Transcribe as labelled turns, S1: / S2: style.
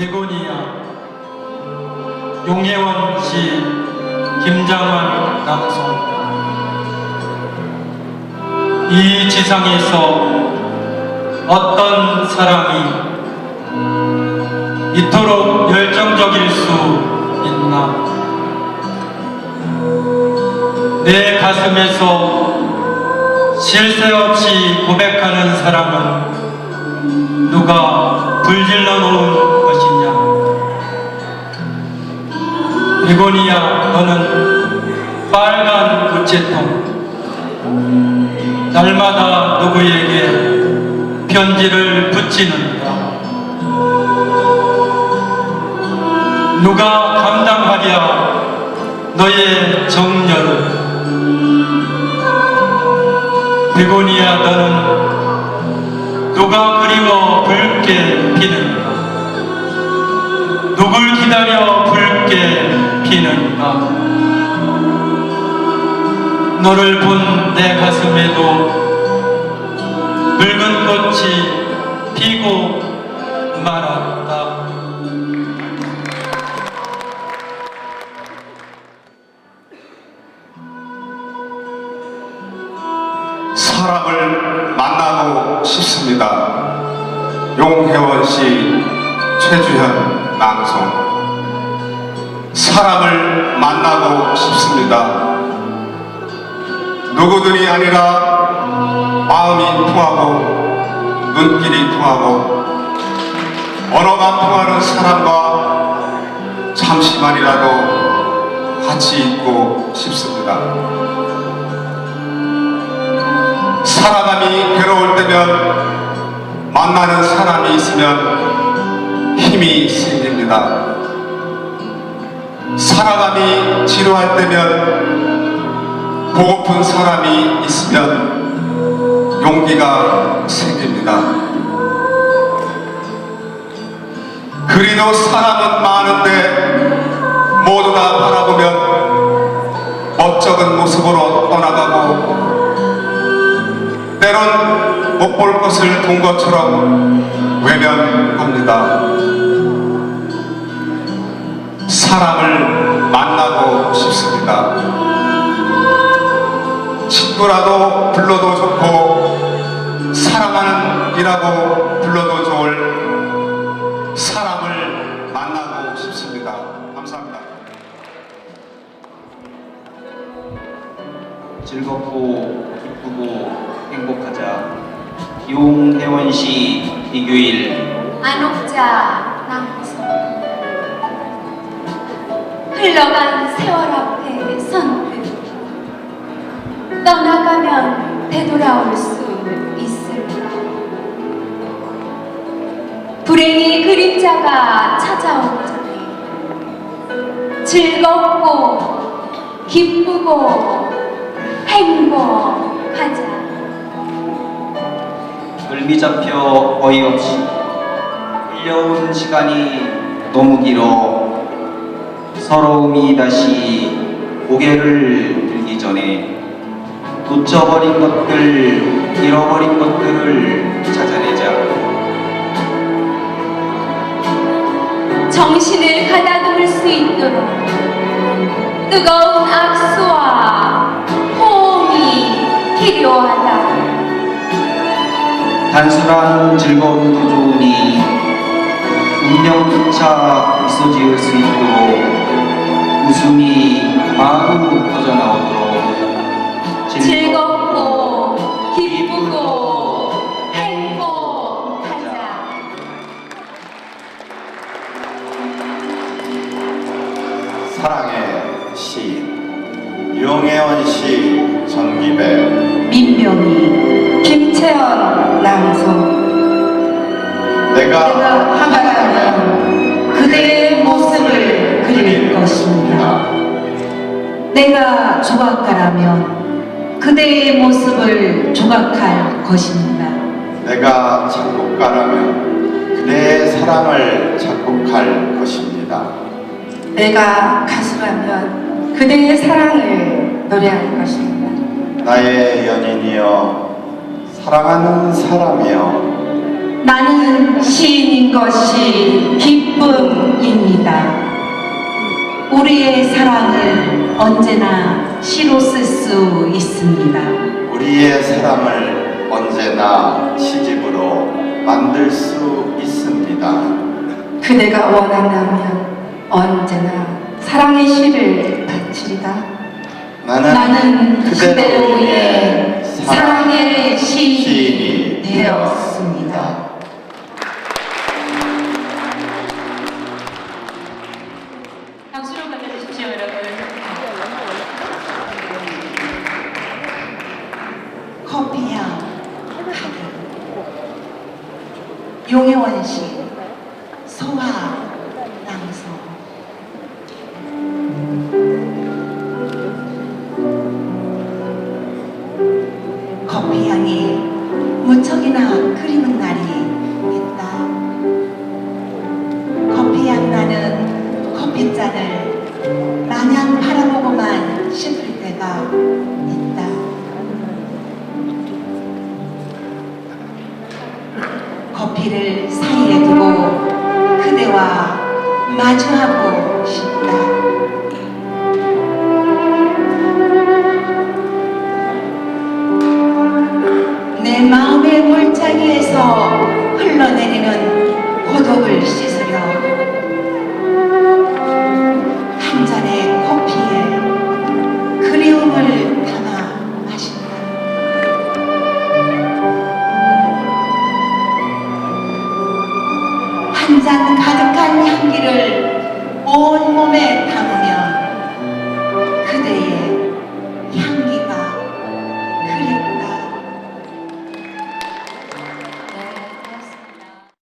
S1: 베고니아 용혜원 씨 김장환 낭송 이 지상에서 어떤 사람이 이토록 열정적일 수 있나? 내 가슴에서 쉴새 없이 고백하는 사람은 누가 불질러 놓은 베고니아 너는 빨간 우체통. 날마다 누구에게 편지를 붙이는가? 누가 감당하랴 너의 정열을? 베고니아 너는 누가 그리워 붉게 피는가 누굴 기다려 붉게 피는가 너를 본 내 가슴에도 붉은 꽃이 피고 말았다.
S2: 사람을 만나고 싶습니다. 용혜원 씨, 최주현 낭송. 사람을 만나고 싶습니다. 누구들이 아니라 마음이 통하고 눈길이 통하고 언어가 통하는 사람과 잠시만이라도 같이 있고 싶습니다. 살아감이 괴로울 때면 만나는 사람이 있으면 힘이 생깁니다. 살아감이 지루할 때면 보고픈 사람이 있으면 용기가 생깁니다. 그리도 사람은 많은데 모두 다 바라보면 멋쩍은 모습으로 떠나가고 때론 못 볼 것을 본 것처럼 외면합니다. 사람을 만나고 싶습니다. 친구라도 불러도 좋고 사랑하는 이라고 불러도 좋을 사람을 만나고 싶습니다. 감사합니다.
S3: 즐겁고 기쁘고 행복하자. 용혜원 씨 이규일
S4: 안옥자 낭송 흘러간 세월 앞에 선뜻 떠나가면 되돌아올 수 있을까 불행의 그림자가 찾아온 적에 즐겁고 기쁘고 행복하자
S3: 을미 잡혀 어이없이 흘려온 시간이 너무 길어 서러움이 다시 고개를 들기 전에 놓쳐버린 것들 잃어버린 것들을 찾아내자
S4: 정신을 가다듬을 수 있도록 뜨거운 악수와 호응이 필요하다.
S3: 단순한 즐거움도 좋으니 운명조차 미소 지을 수 있도록 웃음이 마음으로 터져나오도록
S4: 즐겁고 기쁘고 행복하자.
S2: 사랑의 시인 유영애원 씨 전기배
S5: 민병희, 김채원 낭송
S2: 내가
S5: 내가 하나라면 그대의 내가 조각가라면 그대의 모습을 조각할 것입니다
S2: 내가 작곡가라면 그대의 사랑을 작곡할 것입니다.
S5: 내가 가수라면 그대의 사랑을 노래할 것입니다
S2: 나의 연인이여 사랑하는 사람이여
S5: 나는 시인인 것이 기쁨입니다. 우리의 사랑을 언제나 시로 쓸 수 있습니다.
S3: 우리의 사랑을 언제나 시집으로 만들 수 있습니다.
S5: 그대가 원한다면 언제나 사랑의 시를 바치리다.
S3: 나는,
S5: 나는
S3: 그대로 위해
S5: 사랑의 시
S6: 커피향. 용혜원 씨 소화 낭송. 커피향이 무척이나 그리는 날이 있다. 커피향 나는 커피잔을 마냥 바라보고만 커피 향기를 온몸에